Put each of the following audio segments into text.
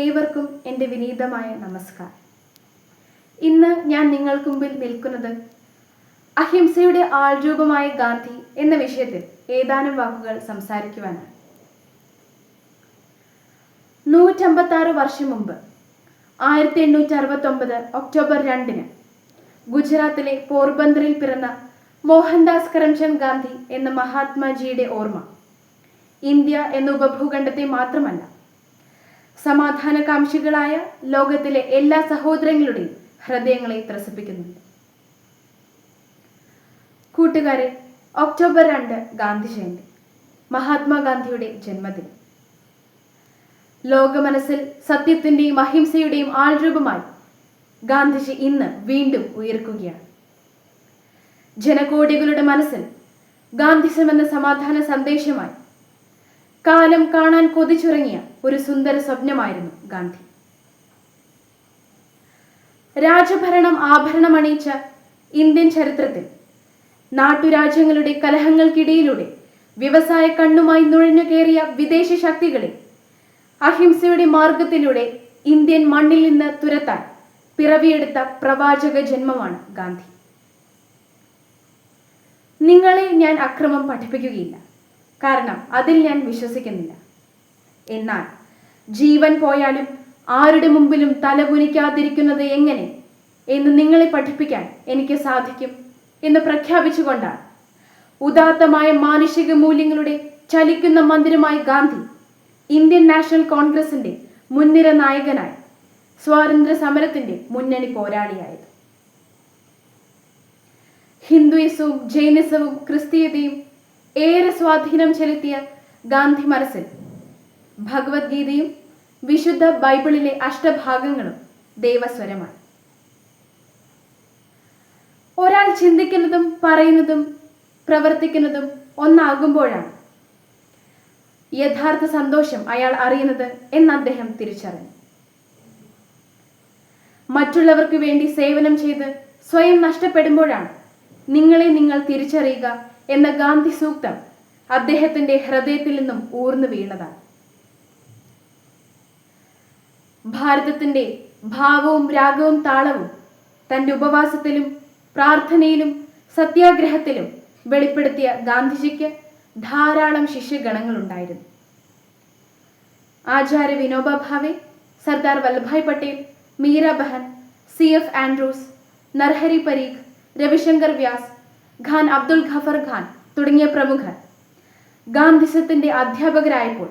ഏവർക്കും എന്റെ വിനീതമായ നമസ്കാരം. ഇന്ന് ഞാൻ നിങ്ങൾക്ക് മുമ്പിൽ നിൽക്കുന്നത് അഹിംസയുടെ ആൾരൂപമായ ഗാന്ധി എന്ന വിഷയത്തിൽ ഏതാനും വാക്കുകൾ സംസാരിക്കുവാനാണ്. നൂറ്റമ്പത്താറ് വർഷം മുമ്പ് ആയിരത്തി എണ്ണൂറ്റി അറുപത്തൊമ്പത് ഒക്ടോബർ രണ്ടിന് ഗുജറാത്തിലെ പോർബന്ദറിൽ പിറന്ന മോഹൻദാസ് കരംചന്ദ് ഗാന്ധി എന്ന മഹാത്മാജിയുടെ ഓർമ്മ ഇന്ത്യ എന്ന ഉപഭൂഖണ്ഡത്തെ മാത്രമല്ല സമാധാനകാംക്ഷികളായ ലോകത്തിലെ എല്ലാ സഹോദരങ്ങളുടെയും ഹൃദയങ്ങളെ ത്രസിപ്പിക്കുന്നുണ്ട് കൂട്ടുകാരെ ഒക്ടോബർ രണ്ട് ഗാന്ധി ജയന്തി മഹാത്മാഗാന്ധിയുടെ ജന്മദിനം. ലോക മനസ്സിൽ സത്യത്തിന്റെയും അഹിംസയുടെയും ആൾരൂപമായി ഗാന്ധിജി ഇന്ന് വീണ്ടും ഉയർക്കുകയാണ്. ജനകോടികളുടെ മനസ്സിൽ ഗാന്ധിസം എന്ന സമാധാന സന്ദേശമായി കാലം കാണാൻ കൊതിച്ചുറങ്ങിയ ഒരു സുന്ദര സ്വപ്നമായിരുന്നു ഗാന്ധി. രാജഭരണം ആഭരണമണിയിച്ച ഇന്ത്യൻ ചരിത്രത്തിൽ നാട്ടുരാജ്യങ്ങളുടെ കലഹങ്ങൾക്കിടയിലൂടെ വ്യവസായ കണ്ണുമായി നുഴഞ്ഞു കയറിയ വിദേശ ശക്തികളെ അഹിംസയുടെ മാർഗത്തിലൂടെ ഇന്ത്യൻ മണ്ണിൽ നിന്ന് തുരത്താൻ പിറവിയെടുത്ത പ്രവാചക ജന്മമാണ് ഗാന്ധി. നിങ്ങളെ ഞാൻ അക്രമം പഠിപ്പിക്കുകയില്ല. കാരണം അതിൽ ഞാൻ വിശ്വസിക്കുന്നില്ല. എന്നാൽ ജീവൻ പോയാലും ആരുടെ മുമ്പിലും തലകുനിക്കാതിരിക്കുന്നത് എങ്ങനെ? എന്ന് നിങ്ങളെ പഠിപ്പിക്കാൻ എനിക്ക് സാധിക്കും എന്ന് പ്രഖ്യാപിച്ചുകൊണ്ടാണ്. ഉദാത്തമായ മാനുഷിക മൂല്യങ്ങളുടെ ചലിക്കുന്ന മന്ദിരമായി ഗാന്ധി ഇന്ത്യൻ നാഷണൽ കോൺഗ്രസിന്റെ മുൻനിര നായകനായി സ്വാതന്ത്ര്യ സമരത്തിന്റെ മുന്നണി പോരാളിയായത്. ഹിന്ദുയിസവും ജൈനിസവും ക്രിസ്തീയതയും ഏറെ സ്വാധീനം ചെലുത്തിയ ഗാന്ധി മനസ്സിൽ. ഭഗവത്ഗീതയും വിശുദ്ധ ബൈബിളിലെ അഷ്ടഭാഗങ്ങളും ദൈവസ്വരമാണ്. ഒരാൾ ചിന്തിക്കുന്നതും പറയുന്നതും പ്രവർത്തിക്കുന്നതും ഒന്നാകുമ്പോഴാണ് യഥാർത്ഥ സന്തോഷം അയാൾ അറിയുന്നത് എന്ന് അദ്ദേഹം തിരിച്ചറിഞ്ഞു. മറ്റുള്ളവർക്ക് വേണ്ടി സേവനം ചെയ്ത് സ്വയം നഷ്ടപ്പെടുമ്പോഴാണ് നിങ്ങളെ നിങ്ങൾ തിരിച്ചറിയുക എന്ന ഗാന്ധി സൂക്തം അദ്ദേഹത്തിന്റെ ഹൃദയത്തിൽ നിന്നും ഊർന്നു വീണതാണ്. ഭാരതത്തിന്റെ ഭാവവും രാഗവും താളവും തന്റെ ഉപവാസത്തിലും പ്രാർത്ഥനയിലും സത്യാഗ്രഹത്തിലും വെളിപ്പെടുത്തിയ ഗാന്ധിജിക്ക് ധാരാളം ശിഷ്യഗണങ്ങൾ ഉണ്ടായിരുന്നു Acharya Vinoba Bhave Sardar Vallabhbhai Patel Meera Behn C F Andrews Narhari Parikh Ravishankar Vyas Khan Abdul Ghaffar Khan തുടങ്ങിയ പ്രമുഖർ. ഗാന്ധിസത്തിന്റെ അധ്യാപകരായപ്പോൾ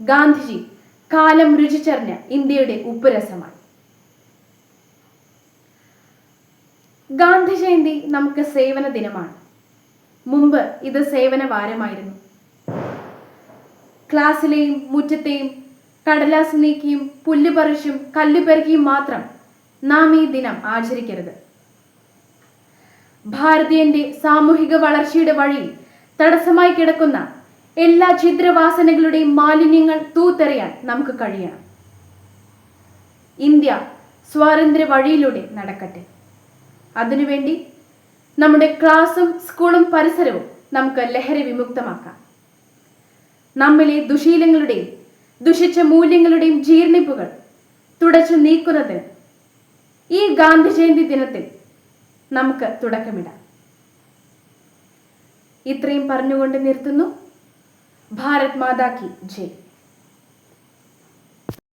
ഗാന്ധിജി കാലം രുചിച്ചറിഞ്ഞ ഇന്ത്യയുടെ ഉപ്പുരസമായി. ഗാന്ധിജയന്തി നമുക്ക് സേവന ദിനമാണ്. മുമ്പ് ഇത് സേവന വാരമായിരുന്നു. ക്ലാസ്സിലെയും മുറ്റത്തെയും കടലാസ് നീക്കിയും പുല്ല് പറിച്ചും കല്ല് മാത്രം നാം ഈ ദിനം ആചരിക്കരുത്. ഭാരതീയന്റെ സാമൂഹിക വളർച്ചയുടെ വഴി തടസ്സമായി കിടക്കുന്ന എല്ലാ ഛിദ്രവാസനകളുടെയും മാലിന്യങ്ങൾ തൂത്തെറിയാൻ നമുക്ക് കഴിയണം. ഇന്ത്യ സ്വാതന്ത്ര്യ വഴിയിലൂടെ നടക്കട്ടെ. അതിനുവേണ്ടി നമ്മുടെ ക്ലാസും സ്കൂളും പരിസരവും നമുക്ക് ലഹരി വിമുക്തമാക്കാം. നമ്മിലെ ദുശീലങ്ങളുടെയും ദുഷിച്ച മൂല്യങ്ങളുടെയും ജീർണിപ്പുകൾ തുടച്ചു നീക്കുന്നത് ഈ ഗാന്ധി ജയന്തി ദിനത്തിൽ നമുക്ക് തുടക്കമിടാം. ഇത്രയും പറഞ്ഞുകൊണ്ട് നിർത്തുന്നു. ഭാരത് മാതാ കി ജയ്.